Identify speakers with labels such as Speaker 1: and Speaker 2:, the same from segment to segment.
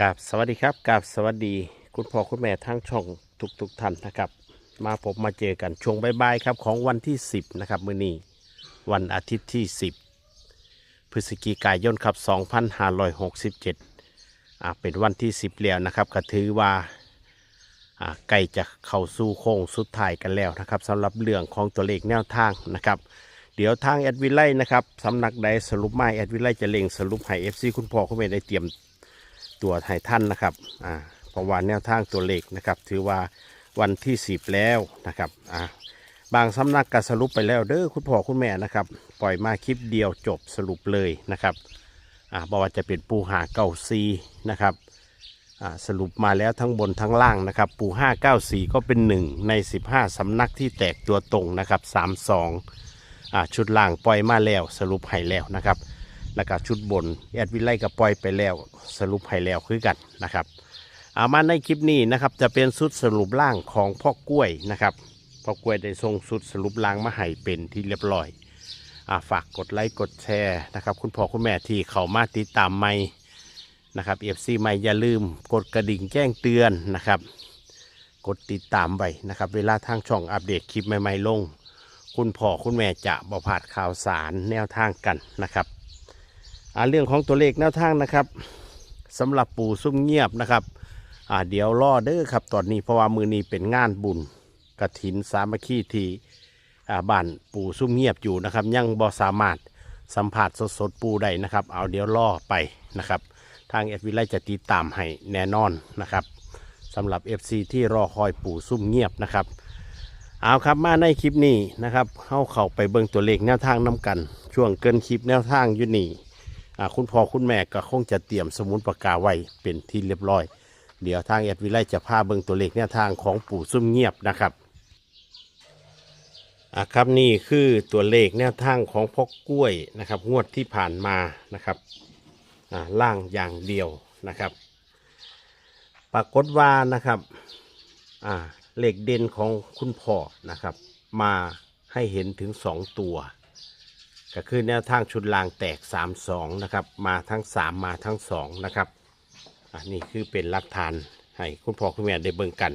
Speaker 1: กับสวัสดีครับกับสวัสดีคุณพ่อคุณแม่ทั้งช่องทุกทุกๆท่านนะครับ มาพบมาเจอกันช่วงบ่ายๆครับของวันที่ 10นะครับมื้อนี้วันอาทิตย์ที่ 10 พฤศจิกายนครับ2567อ่าเป็นวันที่ 10 แล้วนะครับก็ถือว่าอ่าใกล้จะเข้าสู่โค้งสุดท้ายกันแล้วนะครับสำหรับเรื่องของตัวเลขแนวทางนะครับเดี๋ยวทางแอดวิไลนะครับสำนักใดสรุปไมาแอดวิไลจะเล็งสรุปให้ FC คุณพ่อคุณแม่ได้เตรียม ตัวไทยท่านนะครับอ่าเพราะว่าแนวทางตัวเลขนะครับ ถือว่าวันที่สิบแล้วนะครับอ่าบางสำนักก็สรุปไปแล้วเด้อคุณพ่อคุณแม่นะครับ ปล่อยมาคลิปเดียวจบสรุปเลยนะครับอ่าบอกว่าจะเป็นปูหาเก้าซีนะครับอ่าสรุปมาแล้วทั้งบนทั้งล่างนะครับ ปูห้าเก้าสี่ก็เป็นหนึ่งในสิบห้าสำนักที่แตกตัวตรงนะครับสามสองอ่าชุดล่างปล่อยมาแล้วสรุปให้แล้วนะครับ แล้วก็ชุดบนแอดวิไลก็ปล่อยไปแล้วสรุปให้แล้วคือกันนะครับเอามาในคลิปนี้นะครับจะเป็นชุดสรุปล่างของพ่อกล้วยนะครับพ่อกล้วยได้ส่งชุดสรุปล่างมาให้เป็นที่เรียบร้อยอาฝากกดไลค์กดแชร์นะครับ คุณพ่อคุณแม่ที่เข้ามาติดตามไม่นะครับเอฟซีไม่อย่าลืมกดกระดิ่งแจ้งเตือนนะครับ กดติดตามไว้นะครับ เวลาทางช่องอัปเดตคลิปใหม่ ๆ ลง คุณพ่อคุณแม่จะบ่พลาดข่าวสารแนวทางกันนะครับ อ่าเรื่องของตัวเลขแนวทางนะครับสำหรับปู่ซุ่มเงียบนะครับอ่าเดี๋ยวรอเด้อครับตอนนี้เพราะว่ามือนี้เป็นงานบุญกระถินสามัคคีที่อ่าบ้านปู่ซุ่มเงียบอยู่นะครับ ยังบ่สามารถสัมผัสสดๆปูได้นะครับ เอาเดี๋ยวรอไปนะครับ ทางเอฟวิไลจะติดตามให้แน่นอนนะครับสำหรับ FC ที่รอคอยปู่ซุ่มเงียบนะครับ เอาครับมาในคลิปนี้นะครับเข้าเข้าไปเบิ่งตัวเลขแนวทางน้กัน ช่วงเกินคลิปแนวทางอยู่นี่ คุณพ่อคุณแม่ก็คงจะเตรียมสมุดปากกาไว้เป็นที่เรียบร้อย เดี๋ยวทางแอดวิไลจะพาเบิ่งตัวเลขแนวทางของปู่ซุ่มเงียบนะครับอะครับนี่คือตัวเลขแนวทางของพ่อกล้วยนะครับ งวดที่ผ่านมานะครับอ่าล่างอย่างเดียวนะครับ ปรากฏว่านะครับอ่าเลขเด่นของคุณพ่อนะครับ มาให้เห็นถึงสองตัว ก็คือแนวทางชุดลางแตก 3 2 นะครับ มาทั้ง 3 มาทั้ง 2 นะครับอันนี้คือเป็นหลักฐานให้คุณพ่อคุณแม่ได้เบิ่งกัน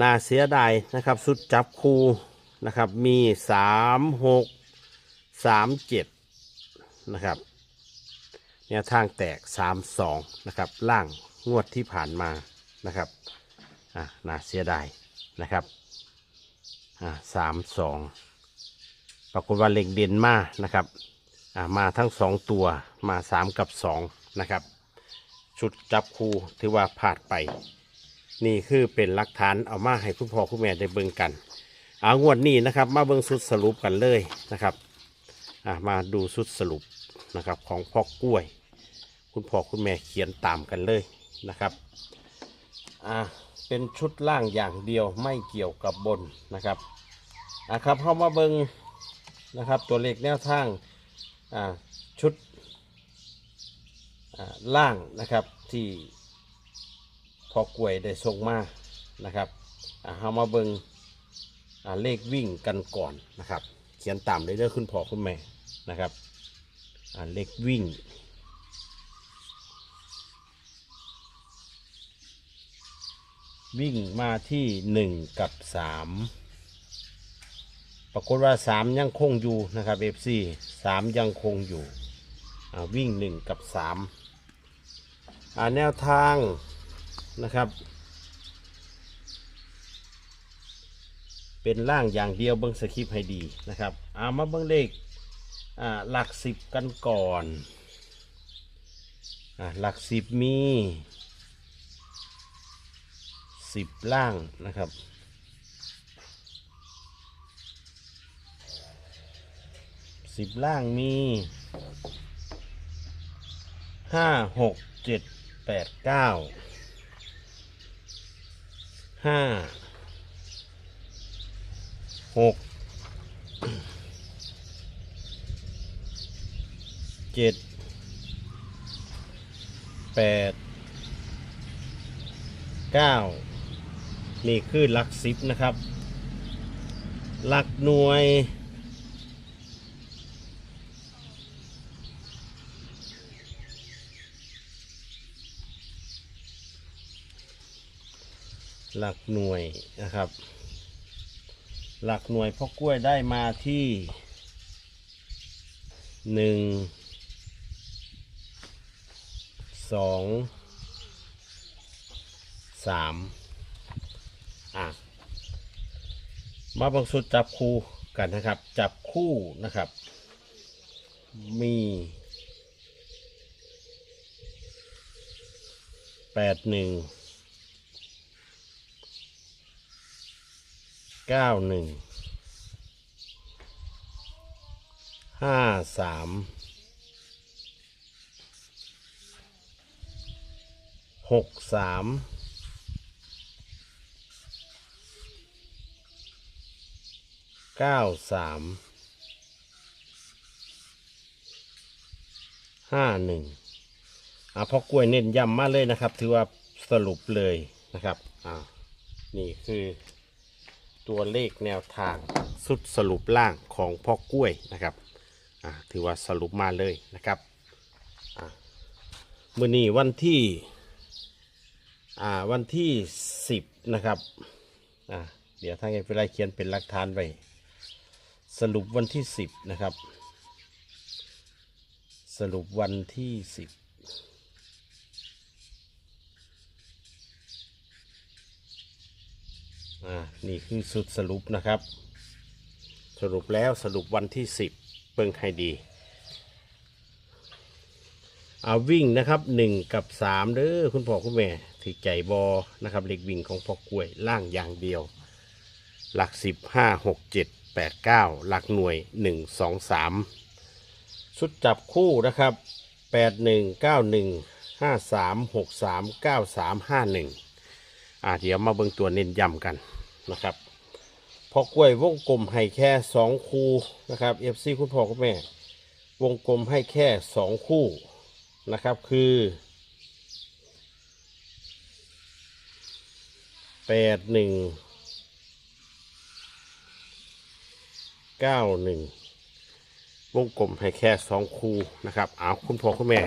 Speaker 1: น่าเสียดายนะครับสุดจับคู่นะครับมี 3 6 3 7 นะครับแนวทางแตก 3 2 นะครับ ล่างงวดที่ผ่านมานะครับอะน่าเสียดายนะครับอะสามสอง ปรากฏว่าเหล็กเด่นมานะครับมาทั้งสองตัวมาสามกับสองนะครับ ชุดจับคู่ถือว่าผ่านไป นี่คือเป็นหลักฐานเอามาให้คุณพ่อคุณแม่ได้เบิ่งกันเอางวดนี้นะครับ มาเบิ่งสุดสรุปกันเลยนะครับมาดูสุดสรุปนะครับของพ่อกล้วย คุณพ่อคุณแม่เขียนตามกันเลยนะครับอ่าเป็นชุดล่างอย่างเดียวไม่เกี่ยวกับบนนะครับอะครับเข้ามาเบิ่ง นะครับ ตัวเลขแนวทางชุดล่างนะครับที่พอกล้วยได้ส่งมานะครับเอามาเบิงเลขวิ่งกันก่อนนะครับ เขียนตามเลยเด้อคุณพ่อคุณแม่นะครับเลขวิ่งวิ่งมาที่หนึ่งกับสาม ปรากฏว่าสามยังคงอยู่นะครับเอฟซีสามยังคงอยู่วิ่งหนึ่งกับสามแนวทางนะครับ เป็นล่างอย่างเดียวเบิ้งสคริปให้ดีนะครับเอามาเบิ้งเลขหลักสิบกันก่อนอหลักสิบมีสิบล่างนะครับ สิบล่างมีห้าหกเจ็ดแปดเก้าห้าหกเจ็ดแปดเก้านี่คือหลักสิบนะครับ หลักหน่วย หลักหน่วยนะครับ หลักหน่วยพ่อกล้วยได้มาที่หนึ่งสองสามอะมาบางสุดจับคู่กันนะครับ จับคู่นะครับ มีแปดหนึ่ง เก้าหนึ่งห้าสามหกสามเก้าสามห้าหนึ่งอะพอกล้วยเน้นย้ำมาเลยนะครับ ถือว่าสรุปเลยนะครับ อ่า นี่คือ ตัวเลขแนวทางสุดสรุปล่างของพ่อกล้วยนะครับถือว่าสรุปมาเลยนะครับเมื่อนี้วันที่วันที่ 10 นะครับเดี๋ยวทางเอฟไลเขียนเป็นหลักฐานไปสรุปวันที่ 10 นะครับ สรุปวันที่ 10 อ่านี่คือสุดสรุปนะครับ สรุปแล้วสรุปวันที่ 10 เบิ่งให้ดีเอาวิ่งนะครับ 1 กับ 3เด้อคุณพ่อคุณแม่ถือใจบอนะครับเล็กวิ่งของพ่อกล้วยล่างอย่างเดียว หลัก 10 5 6 7 8 9 หลักหน่วย 1 2 3 ชุดจับคู่นะครับ 8 1 9 1 5 3 6 3 9 3 5 1 อ่าเดี๋ยวมาเบิ่งตัวเน้นย้ำกันนะครับพอกล้วยวงกลมให้แค่สองคู่นะครับ FC คุณพ่อคุณแม่ วงกลมให้แค่สองคู่นะครับคือแปดหนึ่งเก้าหนึ่งวงกลมให้แค่สองคู่นะครับเอาคุณพ่อคุณแม่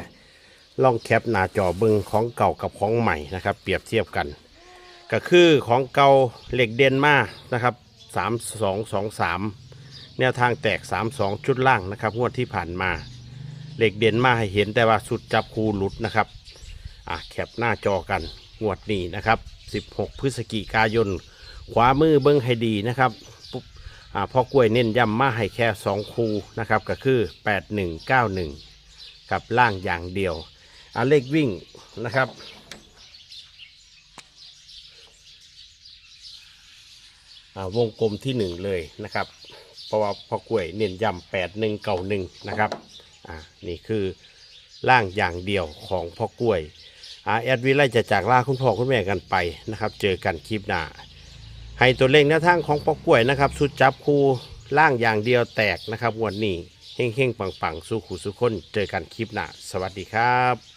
Speaker 1: ลองแคปหน้าจอเบิงของเก่ากับของใหม่นะครับ เปรียบเทียบกัน ก็คือของเก่าเหล็กเด่นมากนะครับสามสองสองสามแนวทางแตกสามสองชุดล่างนะครับงวดที่ผ่านมาเหล็กเด่นมาให้เห็นแต่ว่าสุดจับคูหลุดนะครับอะแคปหน้าจอกันงวดนี้นะครับ 16 พฤศจิกายน ขวามือเบิ้งให้ดีนะครับปุ๊บอ่าพอกล้วยเน้นย้ำมาให้แค่ 2 คูนะครับก็คือ 8191 กับล่างอย่างเดียวอ่าเลขวิ่งนะครับ อ่า วงกลมที่หนึ่งเลยนะครับ เพราะว่าพอกล้วยเน้นย้ำแปดหนึ่งเก่าหนึ่งนะครับอ่านี่คือร่างอย่างเดียวของพ่อกล้วยอาแอดวิไลจะจากลาคุณพ่อคุณแม่กันไปนะครับ เจอกันคลิปหน้าให้ตัวเลขแนวทางของพ่อกล้วยนะครับสุดจับคู่ร่างอย่างเดียวแตกนะครับวันนี้เฮ้งๆปังๆสู้ขู่สู้คนเจอกันคลิปหน้าสวัสดีครับ